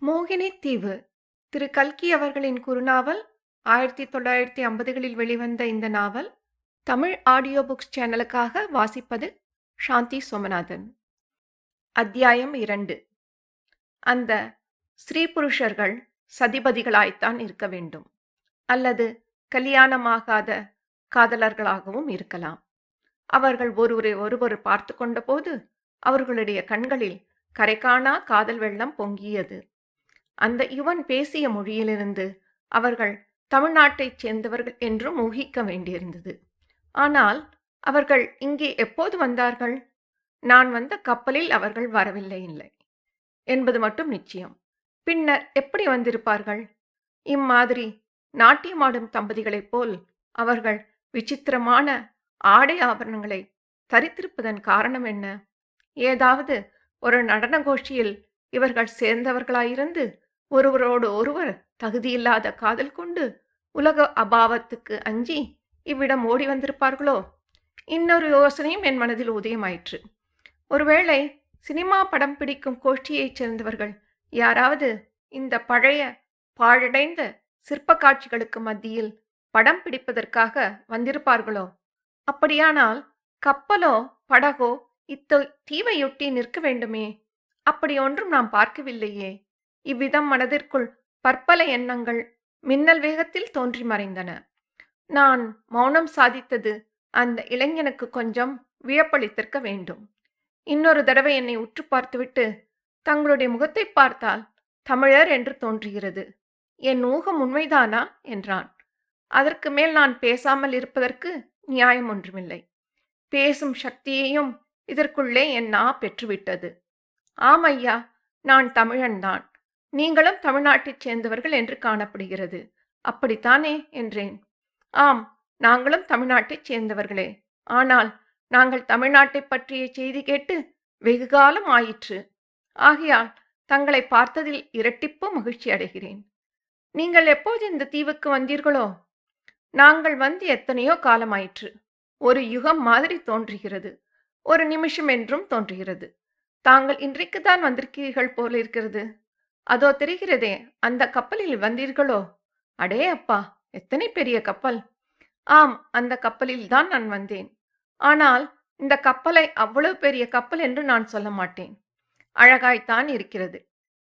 மோகினி தீவு. திரு. கல்கி அவர்களின் குறுநாவல் ஆயிரத்தி தொள்ளாயிரத்தி ஐம்பதுகளில் வெளிவந்த இந்த நாவல் தமிழ் ஆடியோ புக்ஸ் சேனலுக்காக வாசிப்பது சாந்தி சோமநாதன். அத்தியாயம் இரண்டு. அந்த ஸ்ரீ புருஷர்கள் சதிபதிகளாய்த்தான் இருக்க வேண்டும். அல்லது கல்யாணமாகாத காதலர்களாகவும் இருக்கலாம். அவர்கள் ஒருவரை ஒருவர் பார்த்து கொண்டபோது அவர்களுடைய கண்களில் கரைகாணா காதல் வெள்ளம் பொங்கியது. அந்த யுவன் பேசிய மொழியிலிருந்து அவர்கள் தமிழ்நாட்டைச் சேர்ந்தவர்கள் என்றும் ஊகிக்க வேண்டியிருந்தது. ஆனால் அவர்கள் இங்கே எப்போது வந்தார்கள்? நான் வந்த கப்பலில் அவர்கள் வரவில்லை இல்லை. என்பது மட்டும் நிச்சயம். பின்னர் எப்படி வந்திருப்பார்கள்? இம்மாதிரி நாட்டியமாடும் தம்பதிகளைப் போல் அவர்கள் விசித்திரமான ஆடை ஆபரணங்களை தரித்திருப்பதன் காரணம் என்ன? ஏதாவது ஒரு நடன கோஷ்டியில் இவர்கள் சேர்ந்தவர்களாயிருந்து ஒருவரோடு ஒருவர் தகுதியில்லாத காதல் கொண்டு உலக அபாவத்துக்கு அஞ்சி இவ்விடம் ஓடி வந்திருப்பார்களோ? இன்னொரு யோசனையும் என் மனதில் உதயமாயிற்று. ஒருவேளை சினிமா படம் பிடிக்கும் கோஷ்டியைச் சேர்ந்தவர்கள் யாராவது இந்த பழைய பாழடைந்த சிற்ப காட்சிகளுக்கு மத்தியில் படம் பிடிப்பதற்காக வந்திருப்பார்களோ? அப்படியானால் கப்பலோ படகோ இத்த தீவையொட்டி நிற்க வேண்டுமே. அப்படி ஒன்றும் நாம் பார்க்கவில்லையே. இவ்விதம் மனதிற்குள் பற்பல எண்ணங்கள் மின்னல் வேகத்தில் தோன்றி மறைந்தன. நான் மௌனம் சாதித்தது அந்த இளைஞனுக்கு கொஞ்சம் வியப்பளித்திருக்க வேண்டும். இன்னொரு தடவை என்னை உற்று பார்த்துவிட்டு தங்களுடைய முகத்தை பார்த்தால் தமிழர் என்று தோன்றுகிறது. என் ஊகம் உண்மைதானா? என்றான். அதற்கு மேல் நான் பேசாமல் இருப்பதற்கு நியாயம் ஒன்றுமில்லை. பேசும் சக்தியையும் இதற்குள்ளே என் நா பெற்றுவிட்டது. ஆம் ஐயா நான் தமிழன்தான். நீங்களும் தமிழ்நாட்டைச் சேர்ந்தவர்கள் என்று காணப்படுகிறது. அப்படித்தானே? என்றேன். ஆம் நாங்களும் தமிழ்நாட்டைச் சேர்ந்தவர்களே. ஆனால் நாங்கள் தமிழ்நாட்டை பற்றிய செய்தி கேட்டு வெகுகாலம் ஆயிற்று. ஆகையால் தங்களை பார்த்ததில் இரட்டிப்பு மகிழ்ச்சி அடைகிறேன். நீங்கள் எப்போது இந்த தீவுக்கு வந்தீர்களோ? நாங்கள் வந்து எத்தனையோ காலமாயிற்று. ஒரு யுகம் மாதிரி தோன்றுகிறது. ஒரு நிமிஷம் என்றும் தோன்றுகிறது. தாங்கள் இன்றைக்கு தான் வந்திருக்கிறீர்கள் போல இருக்கிறது. அதோ தெரிகிறதே அந்த கப்பலில் வந்தீர்களோ? அடே அப்பா எத்தனை பெரிய கப்பல்? ஆம் அந்த கப்பலில் தான் நான் வந்தேன். ஆனால் இந்த கப்பலை அவ்வளவு பெரிய கப்பல் என்று நான் சொல்ல மாட்டேன். அழகாய்த்தான் இருக்கிறது.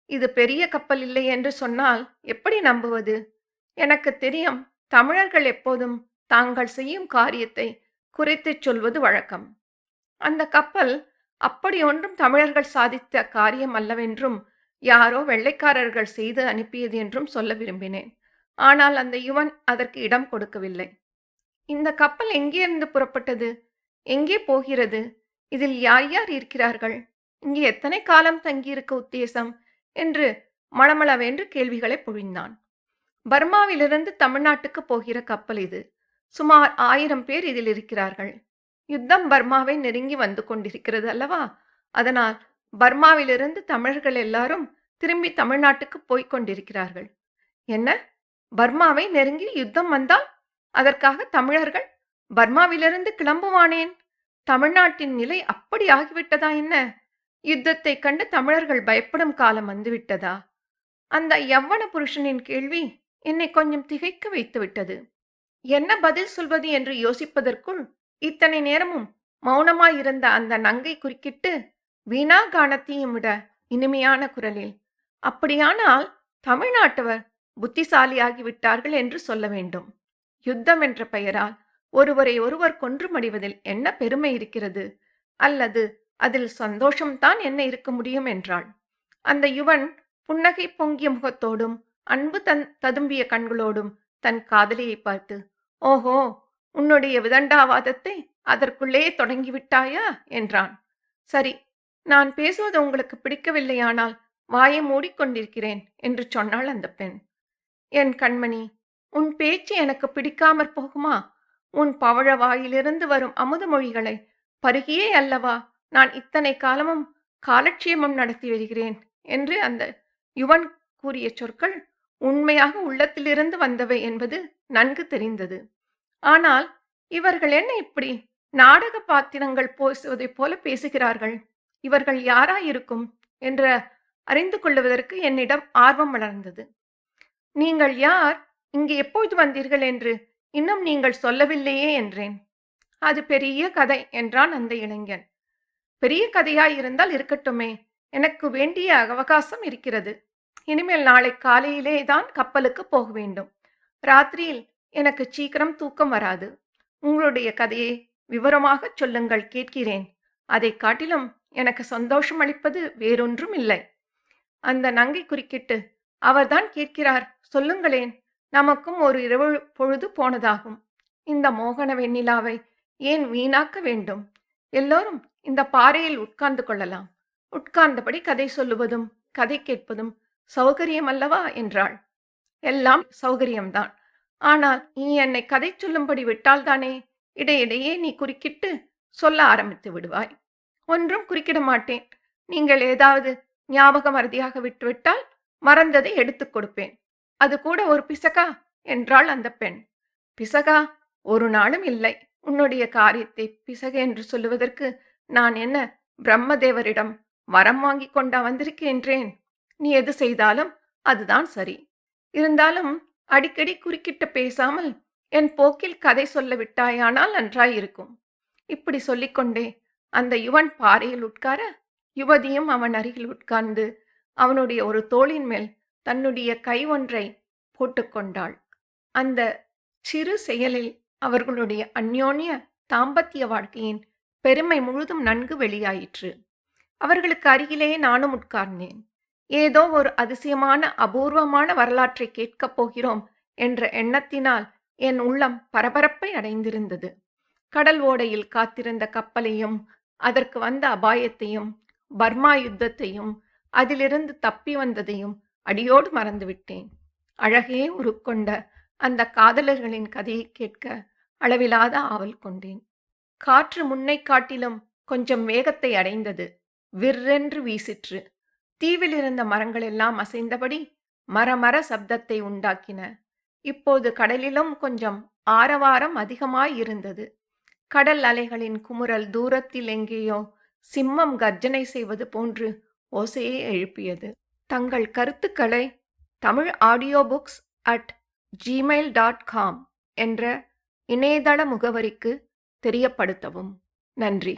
இது பெரிய கப்பல் இல்லை என்று சொன்னால் எப்படி நம்புவது? எனக்கு தெரியும் தமிழர்கள் எப்போதும் தாங்கள் செய்யும் காரியத்தை குறைத்துச் சொல்வது வழக்கம். அந்த கப்பல் அப்படி ஒன்றும் தமிழர்கள் சாதித்த காரியம் அல்லவென்றும் யாரோ வெள்ளைக்காரர்கள் செய்து அனுப்பியது என்றும் சொல்ல விரும்பினேன். ஆனால் அந்த யுவன் அதற்கு இடம் கொடுக்கவில்லை. இந்த கப்பல் எங்கேருந்து புறப்பட்டது? எங்கே போகிறது? இதில் யார் யார் இருக்கிறார்கள்? இங்கே எத்தனை காலம் தங்கியிருக்க உத்தேசம்? என்று மளமளவென்று கேள்விகளை பொழிந்தான். பர்மாவிலிருந்து தமிழ்நாட்டுக்கு போகிற கப்பல் இது. சுமார் ஆயிரம் பேர் இதில் இருக்கிறார்கள். யுத்தம் பர்மாவை நெருங்கி வந்து கொண்டிருக்கிறது அல்லவா? அதனால் பர்மாவிலிருந்து தமிழர்கள் எல்லாரும் திரும்பி தமிழ்நாட்டுக்கு போய்க் கொண்டிருக்கிறார்கள். என்ன? பர்மாவை நெருங்கி யுத்தம் வந்தால் அதற்காக தமிழர்கள் பர்மாவிலிருந்து கிளம்புவானேன்? தமிழ்நாட்டின் நிலை அப்படி ஆகிவிட்டதா என்ன? யுத்தத்தை கண்டு தமிழர்கள் பயப்படும் காலம் வந்துவிட்டதா? அந்த யவ்வன புருஷனின் கேள்வி என்னை கொஞ்சம் திகைக்க வைத்து விட்டது என்ன பதில் சொல்வது என்று யோசிப்பதற்குள் இத்தனை நேரமும் மௌனமாயிருந்த அந்த நங்கை குறுக்கிட்டு வீணா கானத்தையும் விட இனிமையான குரலில் அப்படியானால் தமிழ்நாட்டவர் புத்திசாலியாகி விட்டார்கள் என்று சொல்ல வேண்டும். யுத்தம் என்ற பெயரால் ஒருவரை ஒருவர் கொன்று மடிவதில் என்ன பெருமை இருக்கிறது? அல்லது அதில் சந்தோஷம்தான் என்ன இருக்க முடியும்? என்றாள். அந்த யுவன் புன்னகை பொங்கிய முகத்தோடும் அன்பு தன் ததும்பிய கண்களோடும் தன் காதலியை பார்த்து ஓஹோ உன்னுடைய விதண்டாவாதத்தை அதற்குள்ளே தொடங்கிவிட்டாயா என்றான். சரி நான் பேசுவது உங்களுக்கு பிடிக்கவில்லையானால் வாயை மூடிக்கொண்டிருக்கிறேன் என்று சொன்னாள் அந்த பெண். என் கண்மணி உன் பேச்சு எனக்கு பிடிக்காமற் போகுமா? உன் பவழ வாயிலிருந்து வரும் அமுத மொழிகளை பருகியே அல்லவா? நான் இத்தனை காலமும் காலட்சேபம் நடத்தி வருகிறேன் என்று அந்த யுவன் கூறிய சொற்கள் உண்மையாக உள்ளத்திலிருந்து வந்தவை என்பது நன்கு தெரிந்தது. ஆனால் இவர்கள் என்ன இப்படி நாடக பாத்திரங்கள் பேசுவதைப் போல பேசுகிறார்கள்? இவர்கள் யாராயிருக்கும்? என்ற அறிந்து கொள்வதற்கு என்னிடம் ஆர்வம் வளர்ந்தது. நீங்கள் யார்? இங்கு எப்போது வந்தீர்கள் என்று இன்னும் நீங்கள் சொல்லவில்லையே என்றேன். அது பெரிய கதை என்றான் அந்த இளைஞன். பெரிய கதையாய் இருந்தால் இருக்கட்டுமே. எனக்கு வேண்டிய அவகாசம் இருக்கிறது. இனிமேல் நாளை காலையிலே தான் கப்பலுக்கு போக வேண்டும். ராத்திரியில் எனக்கு சீக்கிரம் தூக்கம் வராது. உங்களுடைய கதையை விவரமாக சொல்லுங்கள் கேட்கிறேன். அதை காட்டிலும் எனக்கு சந்தோஷம் அளிப்பது வேறொன்றும் இல்லை. அந்த நங்கை குறுக்கிட்டு அவர்தான் கேட்கிறார் சொல்லுங்களேன் நமக்கும் ஒரு இரவு பொழுது போனதாகும். இந்த மோகன வெண்ணிலாவை ஏன் வீணாக்க வேண்டும்? எல்லோரும் இந்த பாறையில் உட்கார்ந்து கொள்ளலாம். உட்கார்ந்தபடி கதை சொல்லுவதும் கதை கேட்பதும் சௌகரியம் அல்லவா? என்றாள். எல்லாம் சௌகரியம்தான். ஆனால் நீ என்னை கதை சொல்லும்படி விட்டால்தானே இடையிடையே நீ குறுக்கிட்டு சொல்ல ஆரம்பித்து விடுவாய். ஒன்றும் குறுக்கிட மாட்டேன். நீங்கள் ஏதாவது ஞாபக மறதியாக விட்டுவிட்டால் மறந்ததை எடுத்துக் கொடுப்பேன். அது கூட ஒரு பிசகா என்றாள் அந்த பெண். பிசகா ஒரு நாளும் இல்லை. உன்னுடைய காரியத்தை பிசக என்று சொல்லுவதற்கு நான் என்ன பிரம்மதேவரிடம் வரம் வாங்கி கொண்டா வந்திருக்கின்றேன்? நீ எது செய்தாலும் அதுதான் சரி. இருந்தாலும் அடிக்கடி குறுக்கிட்டு பேசாமல் என் போக்கில் கதை சொல்ல விட்டாயானால் நன்றாயிருக்கும். இப்படி சொல்லிக்கொண்டே அந்த யுவன் பாறையில் உட்கார யுவதியும் அவன் அருகில் உட்கார்ந்து அவனுடைய ஒரு தோளின் மேல் தன்னுடைய கை ஒன்றை போட்டுக்கொண்டாள் அந்த சிறு செயலில் அவர்களுடைய அந்யோன்ய தாம்பத்திய வாழ்க்கையின் பெருமை முழுதும் நன்கு வெளியாயிற்று. அவர்களுக்கு அருகிலே நானும் உட்கார்ந்தேன். ஏதோ ஒரு அதிசயமான அபூர்வமான வரலாற்றை கேட்கப் போகிறோம் என்ற எண்ணத்தினால் என் உள்ளம் பரபரப்பை அடைந்திருந்தது. கடல் ஓடையில் காத்திருந்த கப்பலையும் அதற்கு வந்த அபாயத்தையும் பர்மா யுத்தத்தையும் அதிலிருந்து தப்பி வந்ததையும் அடியோடு மறந்துவிட்டேன். அழகே உருக்கொண்ட அந்த காதலர்களின் கதையை கேட்க அளவிலாத ஆவல் கொண்டேன். காற்று முன்னை காட்டிலும் கொஞ்சம் வேகத்தை அடைந்தது. விற்றென்று வீசிற்று. தீவில் இருந்த மரங்கள் எல்லாம் அசைந்தபடி மரமர சப்தத்தை உண்டாக்கின. இப்போது கடலிலும் கொஞ்சம் ஆரவாரம் அதிகமாய் இருந்தது. கடல் அலைகளின் குமுறல் தூரத்தில் எங்கேயோ சிம்மம் கர்ஜனை செய்வது போன்று ஓசையை எழுப்பியது. தங்கள் கருத்துக்களை Tamil audio books at Gmail dot com என்ற இணையதள முகவரிக்கு தெரியப்படுத்தவும். நன்றி.